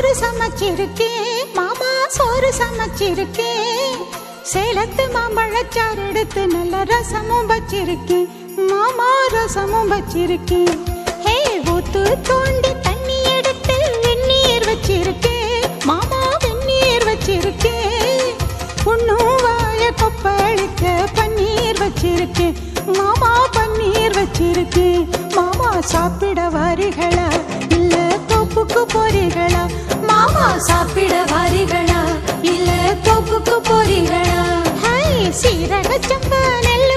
வச்சிருக்கேன் மாமா சோறு சமைச்சிருக்கேன் சேலத்து மாம்பழச்சாறு எடுத்து நல்ல ரசமும் வச்சிருக்கேன் மாமா ரசமும் வச்சிருக்கேன் ஹே ஊத்து தோண்டி தண்ணி எடுத்து வெந்நீர் வச்சிருக்கேன் மாமா வெந்நீர் வச்சிருக்கேன் உன்னும் வாய கொப்பளிக்க பன்னீர் வச்சிருக்கேன் மாமா பன்னீர் வச்சிருக்கேன் மாமா சாப்பிட வாரிகளா இல்ல தோப்புக்கு போறீர்களா மாமா சாப்பிட வாரிகளா? இல்ல தோப்புக்கு போறீங்களா ஹாய் சீரக சம்பா நல்ல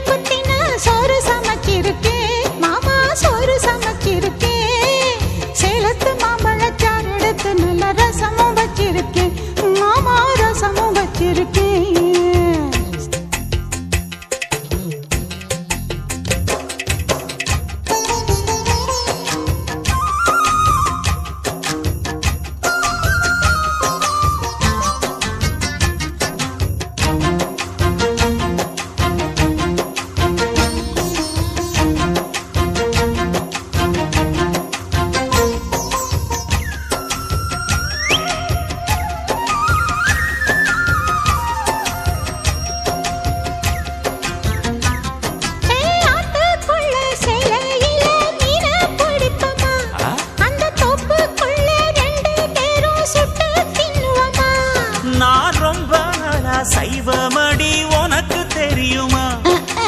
சைவமடி உனக்கு தெரியுமா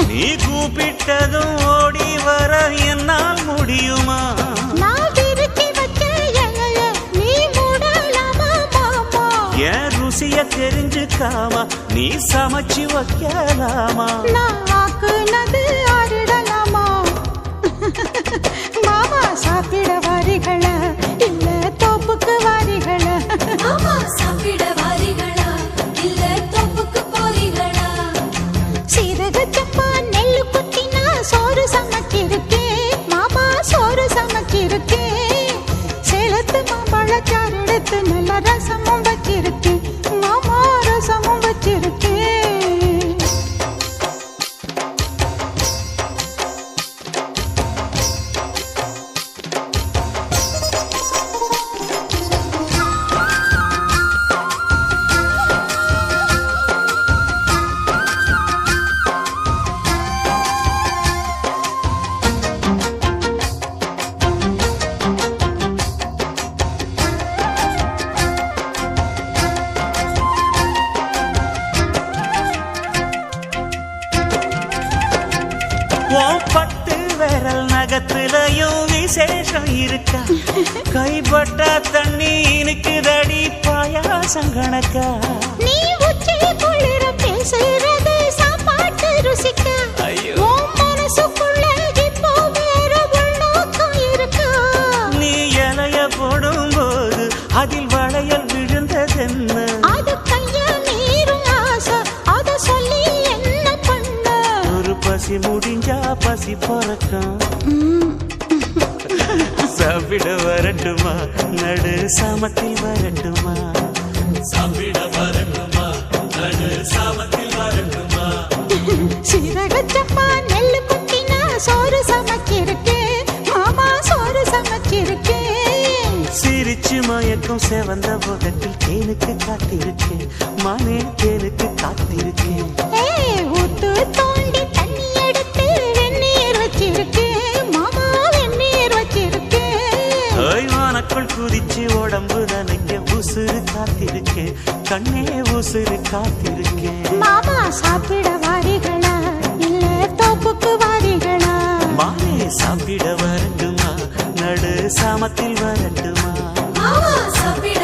நீ கூப்பிட்டதும் ஓடி வர என்னால் முடியுமா? என் ருசிய தெரிஞ்சுக்காம நீ சமைச்சு வைக்கலாமா? மாமா சாப்பிட வாரிகளா ரசமும் வச்சிருக்கு உன் பத்து விரல் நகத்துலயும் விசேஷம் இருக்கா? கைப்பட்டா தண்ணி இனிக்குதடி பாயாசம் கணக்கா? பசி பிறக்கும் சாப்பிட வரட்டுமா? நடு சாமத்தில் வரட்டுமா? சாப்பிட வரட்டுமா? நடு சாமத்தில் வரட்டுமா? சீரக சப்பா நெல்லு குத்தினா சோறு சமைச்சிருக்கேன் மாமா சோறு சமைச்சிருக்கேன் சிரிச்சு மயக்கும் செவந்த முகத்தில் தேனுக்கு காத்திருக்கேன் மானே தேனுக்கு காத்திருக்கேன் ஊத்து தோண்டி ஓய்வானக்குள் குதிச்சு உடம்பு நனைக்க உசுறு காத்திருக்கேன். கண்ணே உசுறு காத்திருக்கேன். மாமா சாப்பிட வாரிகளா? இல்ல தோப்புக்கு வாரிகளா? மானே சாப்பிட வரட்டுமா? நடு சாமத்தில் வரட்டுமா? மாமா சாப்பிட